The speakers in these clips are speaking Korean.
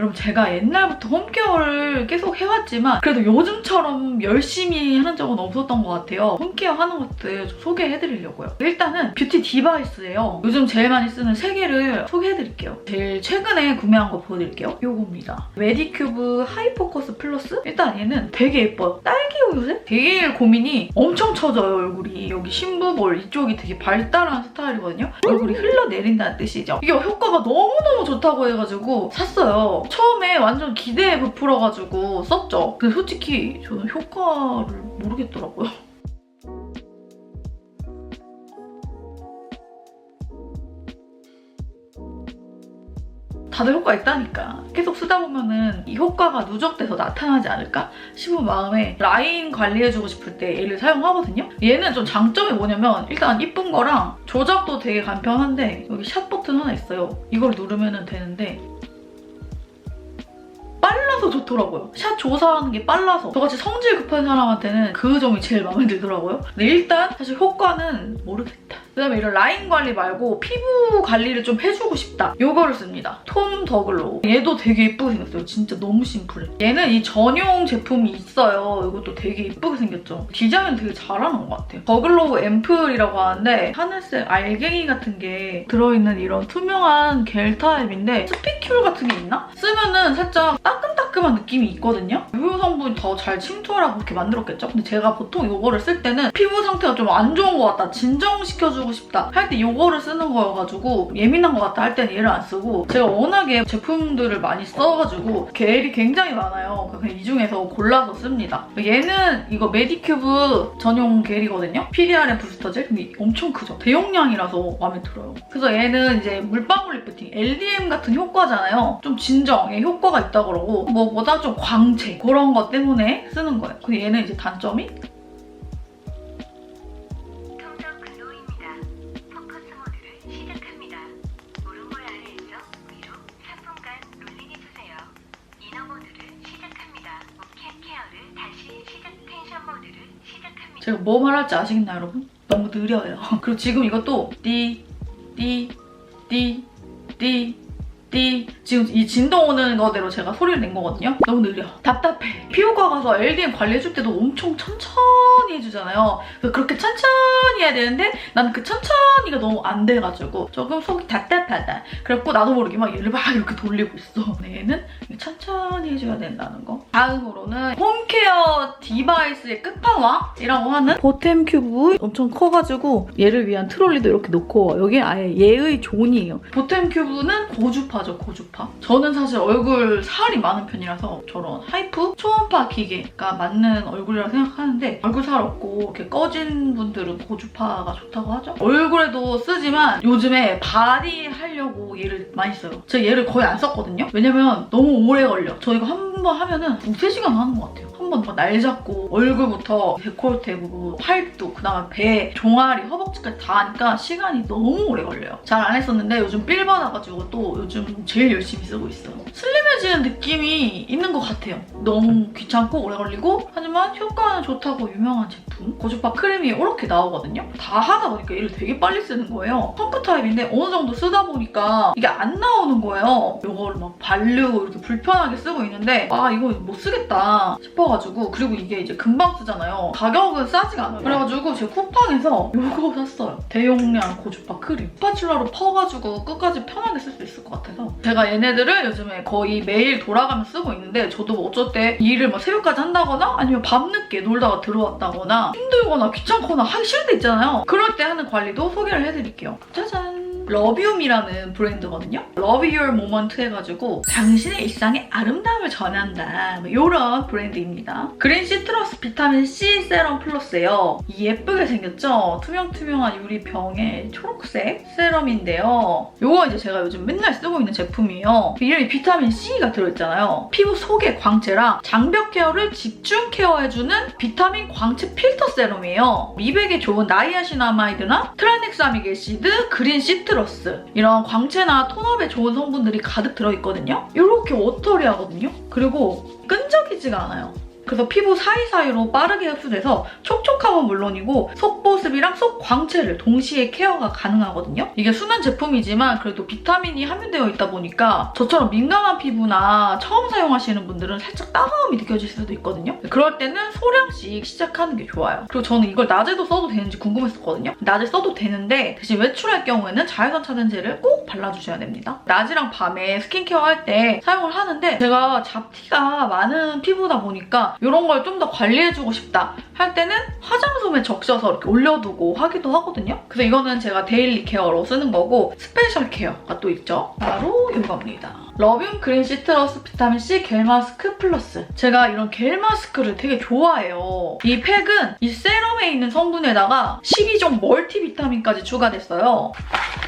여러분 제가 옛날부터 홈케어를 계속 해왔지만 그래도 요즘처럼 열심히 하는 적은 없었던 것 같아요. 홈케어 하는 것들 좀 소개해드리려고요. 일단은 뷰티 디바이스예요. 요즘 제일 많이 쓰는 세 개를 소개해드릴게요. 제일 최근에 구매한 거 보여드릴게요. 요겁니다. 메디큐브 하이포커스 플러스? 일단 얘는 되게 예뻐요. 딸기 우유색? 되게 고민이 엄청 처져요, 얼굴이. 여기 심부볼 이쪽이 되게 발달한 스타일이거든요. 얼굴이 흘러내린다는 뜻이죠. 이게 효과가 너무너무 좋다고 해가지고 샀어요. 처음에 완전 기대에 부풀어가지고 썼죠. 근데 솔직히 저는 효과를 모르겠더라고요. 다들 효과 있다니까. 계속 쓰다 보면은 이 효과가 누적돼서 나타나지 않을까 싶은 마음에 라인 관리해주고 싶을 때 얘를 사용하거든요. 얘는 좀 장점이 뭐냐면 일단 이쁜 거랑 조작도 되게 간편한데 여기 샷 버튼 하나 있어요. 이걸 누르면 되는데 빨라서 좋더라고요. 샷 조사하는 게 빨라서. 저같이 성질 급한 사람한테는 그 점이 제일 마음에 들더라고요. 근데 일단 사실 효과는 모르겠다. 그다음에 이런 라인 관리 말고 피부 관리를 좀 해주고 싶다. 요거를 씁니다. 톰 더글로우. 얘도 되게 예쁘게 생겼어요. 진짜 너무 심플해. 얘는 이 전용 제품이 있어요. 이것도 되게 예쁘게 생겼죠. 디자인 되게 잘하는 것 같아요. 더글로우 앰플이라고 하는데 하늘색 알갱이 같은 게 들어있는 이런 투명한 겔 타입인데 스피큘 같은 게 있나? 쓰면은 살짝 따끔따끔한 느낌이 있거든요. 유효 성분이 더 잘 침투하라고 그렇게 만들었겠죠? 근데 제가 보통 이거를 쓸 때는 피부 상태가 좀 안 좋은 것 같다, 진정시켜주고 싶다 할때 이거를 쓰는 거여가지고 예민한 것 같다 할 때는 얘를 안 쓰고 제가 워낙에 제품들을 많이 써가지고 겔이 굉장히 많아요. 그냥 이 중에서 골라서 씁니다. 얘는 이거 메디큐브 전용 겔이거든요. PDRM 부스터 젤? 근데 엄청 크죠? 대용량이라서 마음에 들어요. 그래서 얘는 이제 물방울 리프팅, LDM 같은 효과잖아요. 좀 진정, 얘 효과가 있다 그러고 뭐보다 좀 광채 그런 것 때문에 쓰는 거예요. 근데 얘는 이제 단점이 제가 뭐 말할지 아시겠나요, 여러분? 너무 느려요. 그리고 지금 이것도 띠, 띠, 띠, 띠, 띠 지금 이 진동 오는 거대로 제가 소리를 낸 거거든요. 너무 느려. 답답해. 피부과 가서 LDM 관리해줄 때도 엄청 천천히 해주잖아요. 그래서 그렇게 천천히 해야 되는데 나는 그 천천히가 너무 안 돼가지고 조금 속이 답답하다. 그래갖고 나도 모르게 막 얘를 막 이렇게 돌리고 있어. 얘는 천천히 해줘야 된다는 거. 다음으로는 홈케어 디바이스의 끝판왕이라고 하는 보템 큐브 엄청 커가지고 얘를 위한 트롤리도 이렇게 놓고 여기 아예 얘의 존이에요. 보템 큐브는 고주파 죠, 고주파. 저는 사실 얼굴 살이 많은 편이라서 저런 하이프 초음파 기계가 맞는 얼굴이라고 생각하는데 얼굴 살 없고 이렇게 꺼진 분들은 고주파가 좋다고 하죠. 얼굴에도 쓰지만 요즘에 바디 하려고 얘를 많이 써요. 제가 얘를 거의 안 썼거든요. 왜냐면 너무 오래 걸려. 저 이거 한 번 하면은 두세 시간 하는 것 같아요. 한번날 잡고 얼굴부터 데콜테 부분, 팔뚝, 그다음에 배, 종아리, 허벅지까지 다 하니까 시간이 너무 오래 걸려요. 잘 안 했었는데 요즘 삘 받아가지고 또 요즘 제일 열심히 쓰고 있어요. 슬림 해지는 느낌이 있는 것 같아요. 너무 귀찮고 오래 걸리고 하지만 효과는 좋다고 유명한 제품 고주파 크림이 이렇게 나오거든요. 다 하다 보니까 얘를 되게 빨리 쓰는 거예요. 펌프 타입인데 어느 정도 쓰다 보니까 이게 안 나오는 거예요. 이거를 막 바르고 이렇게 불편하게 쓰고 있는데 아 이거 못 쓰겠다 싶어가지고 그리고 이게 이제 금방 쓰잖아요. 가격은 싸지가 않아요. 그래가지고 제가 쿠팡에서 이거 샀어요. 대용량 고주파 크림. 스파츌러로 퍼가지고 끝까지 편하게 쓸 수 있을 것 같아서 제가 얘네들을 요즘에 거의 매일 돌아가며 쓰고 있는데 저도 뭐 어쩔 때 일을 막 새벽까지 한다거나 아니면 밤늦게 놀다가 들어왔다거나 힘들거나 귀찮거나 하기 싫을 때 있잖아요. 그럴 때 하는 관리도 소개를 해드릴게요. 짜잔! 러비움이라는 브랜드거든요. Love Your 해가지고 당신의 일상에 아름다움을 전한다. 뭐 이런 브랜드입니다. 그린 시트러스 비타민 C 세럼 플러스예요. 이 예쁘게 생겼죠? 투명투명한 유리병에 초록색 세럼인데요. 이거 이제 제가 요즘 맨날 쓰고 있는 제품이에요. 이름이 비타민 C가 들어있잖아요. 피부 속의 광채랑 장벽 케어를 집중 케어해주는 비타민 광채 필터 세럼이에요. 미백에 좋은 나이아시나마이드나 트라넥사미게시드, 그린 시트러스 이런 광채나 톤업에 좋은 성분들이 가득 들어있거든요. 이렇게 워터리하거든요. 그리고 끈적이지가 않아요. 그래서 피부 사이사이로 빠르게 흡수돼서 촉촉함은 물론이고 속보습이랑 속 광채를 동시에 케어가 가능하거든요. 이게 수면 제품이지만 그래도 비타민이 함유되어 있다 보니까 저처럼 민감한 피부나 처음 사용하시는 분들은 살짝 따가움이 느껴질 수도 있거든요. 그럴 때는 소량씩 시작하는 게 좋아요. 그리고 저는 이걸 낮에도 써도 되는지 궁금했었거든요. 낮에 써도 되는데 대신 외출할 경우에는 자외선 차단제를 꼭 발라주셔야 됩니다. 낮이랑 밤에 스킨케어 할 때 사용을 하는데 제가 잡티가 많은 피부다 보니까 이런 걸 좀 더 관리해주고 싶다 할 때는 화장솜에 적셔서 이렇게 올려두고 하기도 하거든요. 그래서 이거는 제가 데일리 케어로 쓰는 거고 스페셜 케어가 또 있죠. 바로 이겁니다. 러뷴 그린 시트러스 비타민C 겔 마스크 플러스. 제가 이런 겔 마스크를 되게 좋아해요. 이 팩은 이 세럼에 있는 성분에다가 12종 멀티비타민까지 추가됐어요.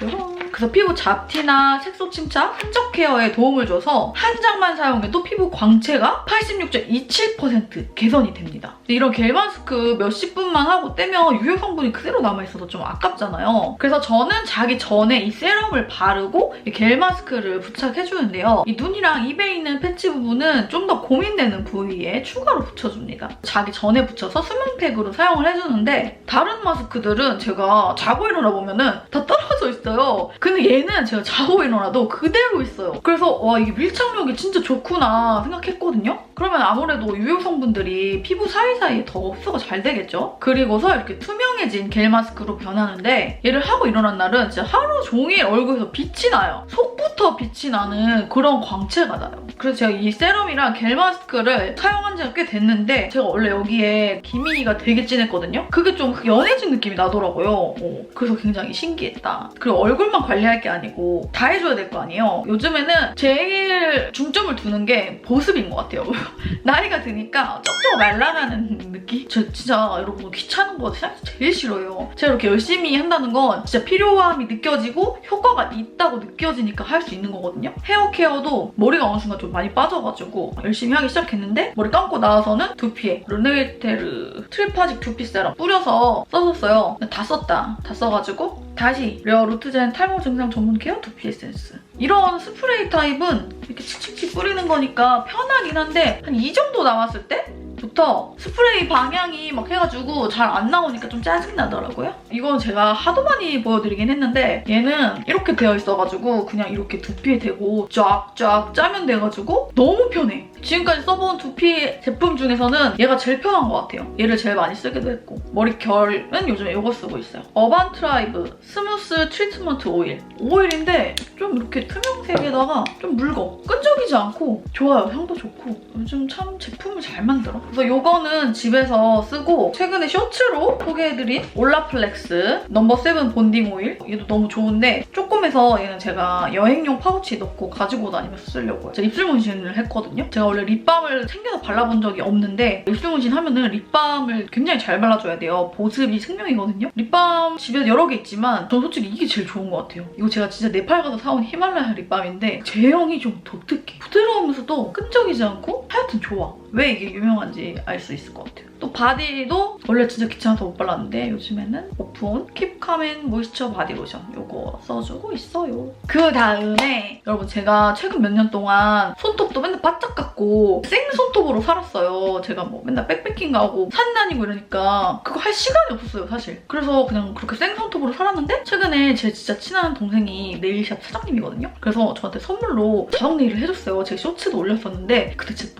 짜잔. 그래서 피부 잡티나 색소 침착, 흔적 케어에 도움을 줘서 한 장만 사용해도 피부 광채가 86.27% 개선이 됩니다. 이런 겔 마스크 몇십 분만 하고 떼면 유효 성분이 그대로 남아있어서 좀 아깝잖아요. 그래서 저는 자기 전에 이 세럼을 바르고 이 겔 마스크를 부착해주는데요. 이 눈이랑 입에 있는 패치 부분은 좀 더 고민되는 부위에 추가로 붙여줍니다. 자기 전에 붙여서 수면팩으로 사용을 해주는데 다른 마스크들은 제가 자고 일어나 보면 은 다 떨어져 있어요. 근데 얘는 제가 자고 일어나도 그대로 있어요. 그래서 와 이게 밀착력이 진짜 좋구나 생각했거든요. 그러면 아무래도 유효 성분들이 피부 사이사이에 더 흡수가 잘 되겠죠? 그리고서 이렇게 투명해진 겔 마스크로 변하는데 얘를 하고 일어난 날은 진짜 하루 종일 얼굴에서 빛이 나요. 속부터 빛이 나는 그런 광채가 나요. 그래서 제가 이 세럼이랑 겔 마스크를 사용한 지가 꽤 됐는데 제가 원래 여기에 기미가 되게 진했거든요? 그게 좀 연해진 느낌이 나더라고요. 어, 그래서 굉장히 신기했다. 그리고 얼굴만 관리 할 게 아니고 다 해줘야 될 거 아니에요? 요즘에는 제일 중점을 두는 게 보습인 것 같아요. 나이가 드니까 쩍쩍 말라가는 느낌? 저 진짜 여러분 귀찮은 거 제일 싫어요. 제가 이렇게 열심히 한다는 건 진짜 필요함이 느껴지고 효과가 있다고 느껴지니까 할 수 있는 거거든요. 헤어 케어도 머리가 어느 순간 좀 많이 빠져가지고 열심히 하기 시작했는데 머리 감고 나와서는 두피에 르네테르 트리파직 두피 세럼 뿌려서 써줬어요. 다 썼다. 다 써가지고 다시 레어 루트젠 탈모 증상 전문 케어 두피 에센스. 이런 스프레이 타입은 이렇게 칙칙칙 뿌리는 거니까 편하긴 한데 한 이 정도 남았을 때 부터 스프레이 방향이 막 해가지고 잘 안 나오니까 좀 짜증나더라고요. 이건 제가 하도 많이 보여드리긴 했는데 얘는 이렇게 되어 있어가지고 그냥 이렇게 두피에 대고 쫙쫙 짜면 돼가지고 너무 편해. 지금까지 써본 두피 제품 중에서는 얘가 제일 편한 것 같아요. 얘를 제일 많이 쓰기도 했고 머리 결은 요즘에 이거 쓰고 있어요. 어반 트라이브 스무스 트리트먼트 오일. 오일인데 좀 이렇게 투명색에다가 좀 묽어. 끈적이지 않고 좋아요. 향도 좋고 요즘 참 제품을 잘 만들어. 그래서 이거는 집에서 쓰고 최근에 쇼츠로 소개해드린 올라플렉스 넘버 세븐 본딩 오일 얘도 너무 좋은데 조금해서 얘는 제가 여행용 파우치 넣고 가지고 다니면서 쓰려고요. 제가 입술 문신을 했거든요. 제가 원래 립밤을 챙겨서 발라본 적이 없는데 입술 문신 하면은 립밤을 굉장히 잘 발라줘야 돼요. 보습이 생명이거든요. 립밤 집에 여러 개 있지만 전 솔직히 이게 제일 좋은 것 같아요. 이거 제가 진짜 네팔 가서 사온 히말라야 립밤인데 제형이 좀 독특해. 부드러우면서도 끈적이지 않고 하여튼 좋아. 왜 이게 유명한지 알 수 있을 것 같아요. 또 바디도 원래 진짜 귀찮아서 못 발랐는데 요즘에는 오픈 킵카멘 모이스처 바디 로션 이거 써주고 있어요. 그 다음에 여러분 제가 최근 몇 년 동안 손톱도 맨날 바짝 깎고 생 손톱으로 살았어요. 제가 뭐 맨날 백패킹 가고 산 다니고 이러니까 그거 할 시간이 없었어요 사실. 그래서 그냥 그렇게 생 손톱으로 살았는데 최근에 제 진짜 친한 동생이 네일샵 사장님이거든요. 그래서 저한테 선물로 자석 네일을 해줬어요. 제가 쇼츠도 올렸었는데 그때 진짜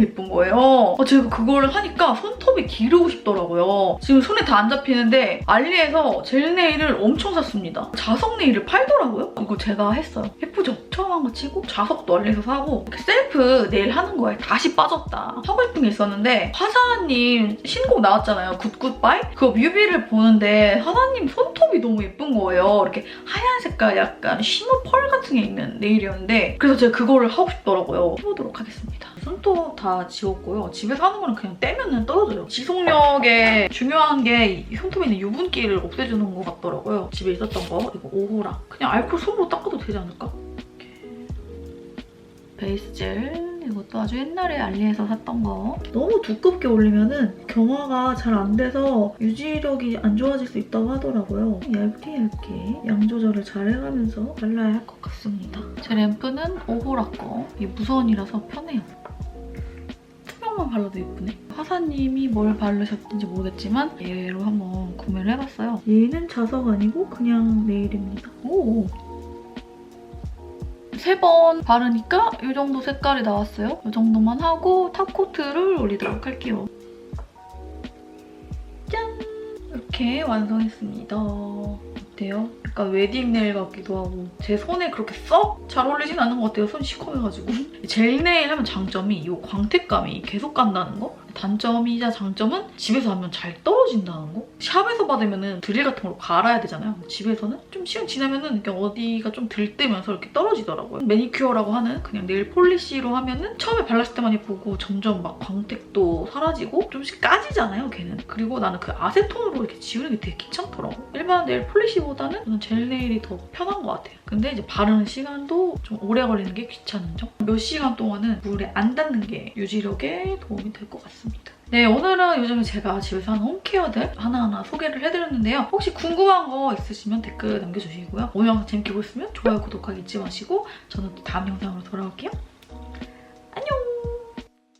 예쁜 거예요. 어, 제가 그걸 하니까 손톱이 기르고 싶더라고요. 지금 손에 다 안 잡히는데 알리에서 젤 네일을 엄청 샀습니다. 자석 네일을 팔더라고요. 이거 제가 했어요. 예쁘죠? 처음 한 거 치고 자석도 알리에서 사고 이렇게 셀프 네일 하는 거에 다시 빠졌다. 하고 싶은 게 있었는데 화사님 신곡 나왔잖아요. 굿굿바이? 그 뮤비를 보는데 화사님 손톱이 너무 예쁜 거예요. 이렇게 하얀 색깔 약간 쉬머 펄 같은 게 있는 네일이었는데 그래서 제가 그거를 하고 싶더라고요. 해보도록 하겠습니다. 손톱 다 지웠고요. 집에서 하는 거는 그냥 떼면은 떨어져요. 지속력에 중요한 게이 손톱에 있는 유분기를 없애주는 것 같더라고요. 집에 있었던 거 이거 오호랑 그냥 알콜 손으로 닦아도 되지 않을까? 베이스 젤 이것도 아주 옛날에 알리에서 샀던 거 너무 두껍게 올리면은 경화가 잘 안 돼서 유지력이 안 좋아질 수 있다고 하더라고요 얇게 얇게 양 조절을 잘 해가면서 발라야 할 것 같습니다 제 램프는 오호라 거 이게 무선이라서 편해요 투명 하나만 발라도 예쁘네. 화사님이 뭘 바르셨는지 모르겠지만 얘로 한번 구매를 해봤어요. 얘는 자석 아니고 그냥 네일입니다. 오. 세 번 바르니까 이 정도 색깔이 나왔어요. 이 정도만 하고 탑코트를 올리도록 할게요. 짠! 이렇게 완성했습니다. 어때요? 약간 웨딩 네일 같기도 하고 제 손에 그렇게 썩 잘 어울리진 않는 것 같아요. 손이 시커매가지고. 젤 네일 하면 장점이 이 광택감이 계속 간다는 거? 단점이자 장점은 집에서 하면 잘 떨어진다는 거? 샵에서 받으면 드릴 같은 걸로 갈아야 되잖아요. 집에서는 좀 시간 지나면은 이렇게 어디가 좀 들뜨면서 이렇게 떨어지더라고요. 매니큐어라고 하는 그냥 네일 폴리시로 하면 은 처음에 발랐을 때만 예쁘고 점점 막 광택도 사라지고 좀씩 까지잖아요, 걔는. 그리고 나는 그 아세톤으로 이렇게 지우는 게 되게 귀찮더라고. 일반 네일 폴리시보다는 저는 젤 네일이 더 편한 것 같아요. 근데 이제 바르는 시간도 좀 오래 걸리는 게 귀찮은 점. 몇 시간 동안은 물에 안 닿는 게 유지력에 도움이 될 것 같 습니다. 네, 오늘은 요즘에 제가 집에서 하는 홈케어들 하나하나 소개를 해드렸는데요. 혹시 궁금한 거 있으시면 댓글 남겨주시고요. 오늘 영상 재밌게 보셨으면 좋아요, 구독하기 잊지 마시고 저는 또 다음 영상으로 돌아올게요.